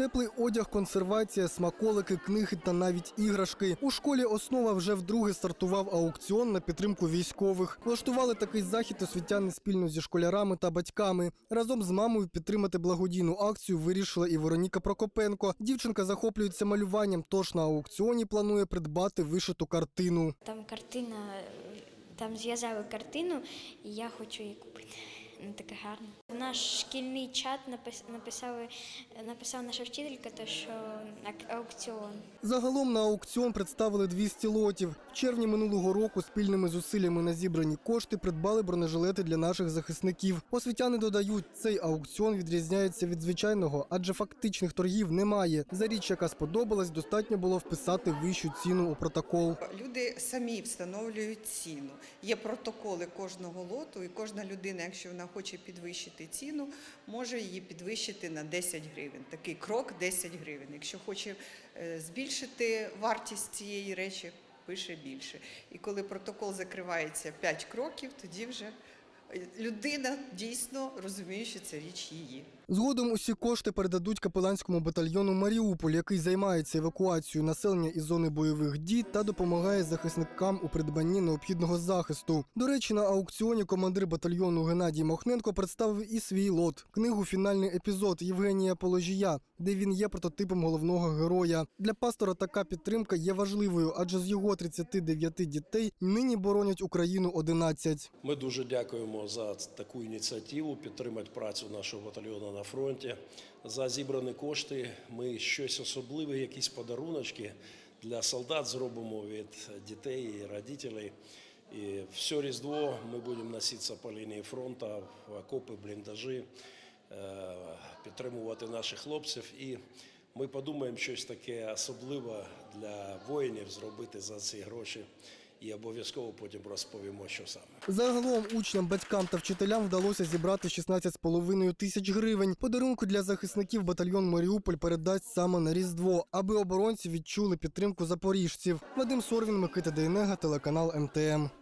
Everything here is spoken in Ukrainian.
Теплий одяг, консервація, смаколики, книги та навіть іграшки. У школі основа вже вдруге стартував аукціон на підтримку військових. Влаштували такий захід освітяни спільно зі школярами та батьками. Разом з мамою підтримати благодійну акцію вирішила і Вероніка Прокопенко. Дівчинка захоплюється малюванням, тож на аукціоні планує придбати вишиту картину. Там картина, там зв'язали картину, і я хочу її купити. Ну, таке гарне. В наш шкільний чат напис- написали, написала наша вчителька, то що аукціон. Загалом на аукціон представили 200 лотів. В червні минулого року спільними зусиллями на зібрані кошти придбали бронежилети для наших захисників. Освітяни додають, цей аукціон відрізняється від звичайного, адже фактичних торгів немає. За річ, яка сподобалась, достатньо було вписати вищу ціну у протокол. Люди самі встановлюють ціну. Є протоколи кожного лоту, і кожна людина, якщо вона хоче підвищити ціну, може її підвищити на 10 гривень. Такий крок 10 гривень. Якщо хоче е, збільшити вартість цієї речі, пише більше. І коли протокол закривається 5 кроків, тоді вже людина дійсно розуміє, що це річ її. Згодом усі кошти передадуть капеланському батальйону Маріуполь, який займається евакуацією населення із зони бойових дій та допомагає захисникам у придбанні необхідного захисту. До речі, на аукціоні командир батальйону Геннадій Мохненко представив і свій лот книгу Фінальний епізод Євгенія Положія, де він є прототипом головного героя. Для пастора така підтримка є важливою, адже з його 39 дітей нині боронять Україну 11. Ми дуже дякуємо за таку ініціативу підтримати працю нашого батальйону на фронті. За зібрані кошти ми щось особливе, якісь подаруночки для солдат зробимо від дітей і родителей. І все Різдво ми будемо носитися по лінії фронту, в окопи, бліндажі, е, підтримувати наших хлопців. І ми подумаємо щось таке особливе для воїнів зробити за ці гроші. І обов'язково потім розповімо, що саме. Загалом учням, батькам та вчителям вдалося зібрати 16,5 тисяч гривень. Подарунку для захисників батальйон Маріуполь передасть саме на Різдво, аби оборонці відчули підтримку запоріжців. Вадим Сорвін, Микита Дейнега, телеканал МТМ.